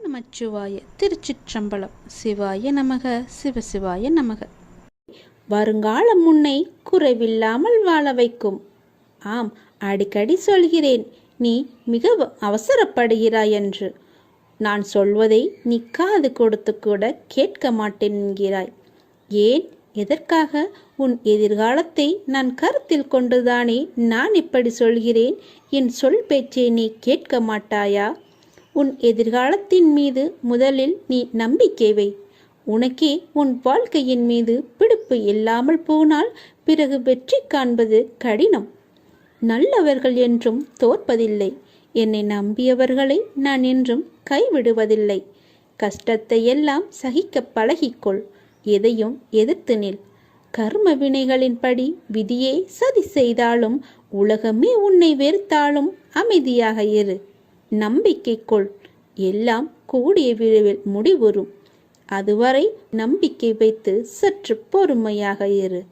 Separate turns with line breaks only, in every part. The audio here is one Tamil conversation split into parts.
நமச்சிவாய திருச்சிற்றம்பலம். சிவாய நமக சிவசிவாய நமக. வருங்காலம் முன்னை குறைவில்லாமல் வாழ வைக்கும். ஆம் அடிக்கடி சொல்கிறேன் நீ மிக அவசரப்படுகிறாய் என்று நான் சொல்வதை நீ காது கொடுத்து கூட கேட்க மாட்டேன் என்கிறாய். ஏன்? எதற்காக? உன் எதிர்காலத்தை நான் கருத்தில் கொண்டுதானே நான் இப்படி சொல்கிறேன்? என் சொல் பேச்சை நீ கேட்க மாட்டாயா? உன் எதிர்காலத்தின் மீது முதலில் நீ நம்பிக்கை வை. உனக்கே உன் வாழ்க்கையின் மீது பிடிப்பு இல்லாமல் போனால் பிறகு வெற்றி காண்பது கடினம். நல்லவர்கள் என்றும் தோற்பதில்லை. என்னை நம்பியவர்களை நான் என்றும் கைவிடுவதில்லை. கஷ்டத்தை எல்லாம் சகிக்க பழகிக்கொள். எதையும் எதிர்த்து நில். கர்ம வினைகளின்படி விதியே சதி செய்தாலும் உலகமே உன்னை வெறுத்தாலும் அமைதியாக இரு. நம்பிக்கை கொள் எல்லாம் கூடிய விரைவில் முடிவுறும். அதுவரை நம்பிக்கை வைத்து சற்று பொறுமையாக இரு.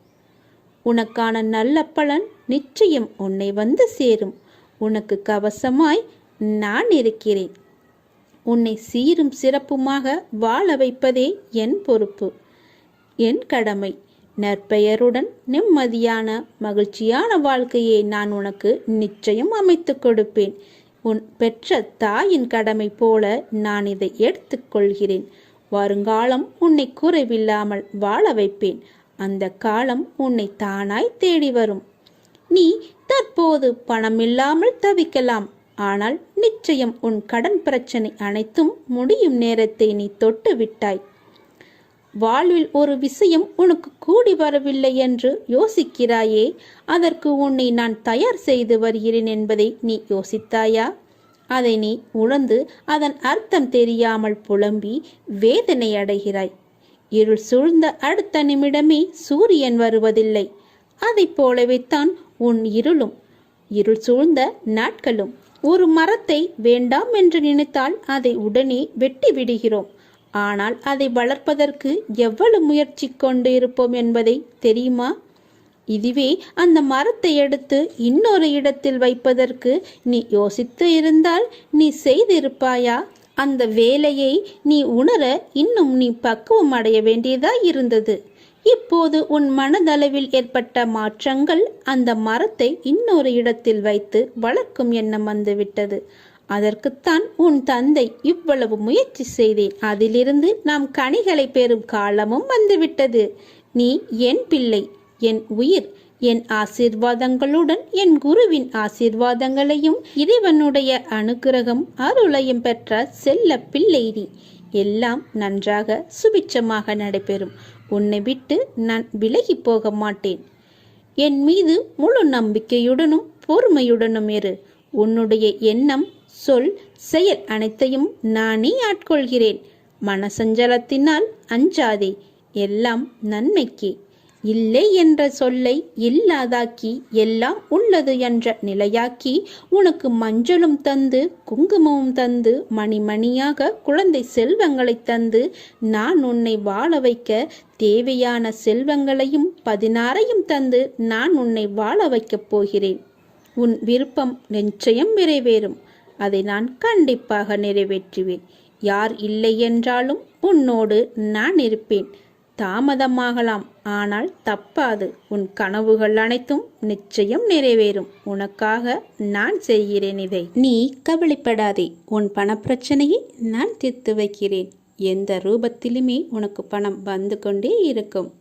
உனக்கான நல்ல பலன் நிச்சயம் உன்னை வந்து சேரும். உனக்கு கவசமாய் நான் இருக்கிறேன். உன்னை சீரும் சிறப்புமாக வாழ வைப்பதே என் பொறுப்பு. என் கடமை. நற்பெயருடன் நிம்மதியான மகிழ்ச்சியான வாழ்க்கையை நான் உனக்கு நிச்சயம் அமைத்து கொடுப்பேன். உன் பெற்ற தாயின் கடமை போல நான் இதை எடுத்துக்கொள்கிறேன். வருங்காலம் உன்னை குறைவில்லாமல் வாழ வைப்பேன். அந்த காலம் உன்னை தானாய் தேடி வரும். நீ தற்போது பணமில்லாமல் தவிக்கலாம். ஆனால் நிச்சயம் உன் கடன் பிரச்சனை அனைத்தும் முடியும் நேரத்தை நீ தொட்டு விட்டாய். வாழ்வில் ஒரு விஷயம் உனக்கு கூடி வரவில்லை என்று யோசிக்கிறாயே அதற்கு உன்னை நான் தயார் செய்து வருகிறேன் என்பதை நீ யோசித்தாயா? அதை நீ உணர்ந்து அதன் அர்த்தம் தெரியாமல் புலம்பி வேதனை அடைகிறாய். இருள் சூழ்ந்த அடுத்த நிமிடமே சூரியன் வருவதில்லை. அதை போலவே தான் உன் இருளும். இருள் சூழ்ந்த நாட்களும். ஒரு மரத்தை வேண்டாம் என்று நினைத்தால் அதை உடனே வெட்டி விடுகிறோம் ஆனால் அதை வளர்ப்பதற்கு எவ்வளவு முயற்சி கொண்டு இருப்போம் என்பதை தெரியுமா? இதுவே அந்த மரத்தை எடுத்து இன்னொரு இடத்தில் வைப்பதற்கு நீ யோசித்து இருந்தால் நீ செய்திருப்பாயா? அந்த வேலையை நீ உணர இன்னும் நீ பக்குவம் அடைய வேண்டியதா இருந்தது. இப்போது உன் மனதளவில் ஏற்பட்ட மாற்றங்கள் அந்த மரத்தை இன்னொரு இடத்தில் வைத்து வளர்க்கும் எண்ணம் வந்துவிட்டது. அதற்குத்தான் உன் தந்தை இவ்வளவு முயற்சி செய்தேன். அதிலிருந்து நாம் கனிகளை பெறும் காலமும் வந்துவிட்டது. நீ என் பிள்ளை என் உயிர் என் ஆசீர்வாதங்களுடன் என் குருவின் ஆசீர்வாதங்களையும் இறைவனுடைய அனுகிரகம் அருளையும் பெற்ற செல்ல பிள்ளை நீ. எல்லாம் நன்றாக சுபிச்சமாக நடைபெறும். உன்னை விட்டு நான் விலகி போக மாட்டேன். என் மீது முழு நம்பிக்கையுடனும் பொறுமையுடனும் இரு. உன்னுடைய எண்ணம் சொல் செயல் அனைத்தையும் நானே ஆட்கொள்கிறேன். மனசஞ்சலத்தினால் அஞ்சாதே எல்லாம் நன்மைக்கே. இல்லை என்ற சொல்லை இல்லாதாக்கி எல்லாம் உள்ளது என்ற நிலையாக்கி உனக்கு மஞ்சளும் தந்து குங்குமமும் தந்து மணிமணியாக குழந்தை செல்வங்களை தந்து நான் உன்னை வாழ வைக்க தேவையான செல்வங்களையும் பதினாறையும் தந்து நான் உன்னை வாழ வைக்கப் போகிறேன். உன் விருப்பம் நிச்சயம் நிறைவேறும். அதை நான் கண்டிப்பாக நிறைவேற்றுவேன். யார் இல்லை என்றாலும் உன்னோடு நான் இருப்பேன். தாமதமாகலாம் ஆனால் தப்பாது. உன் கனவுகள் அனைத்தும் நிச்சயம் நிறைவேறும். உனக்காக நான் செய்கிறேன் இதை. நீ கவலைப்படாதே. உன் பணப்பிரச்சனையை நான் தீர்த்து வைக்கிறேன். எந்த ரூபத்திலுமே உனக்கு பணம் வந்து கொண்டே இருக்கும்.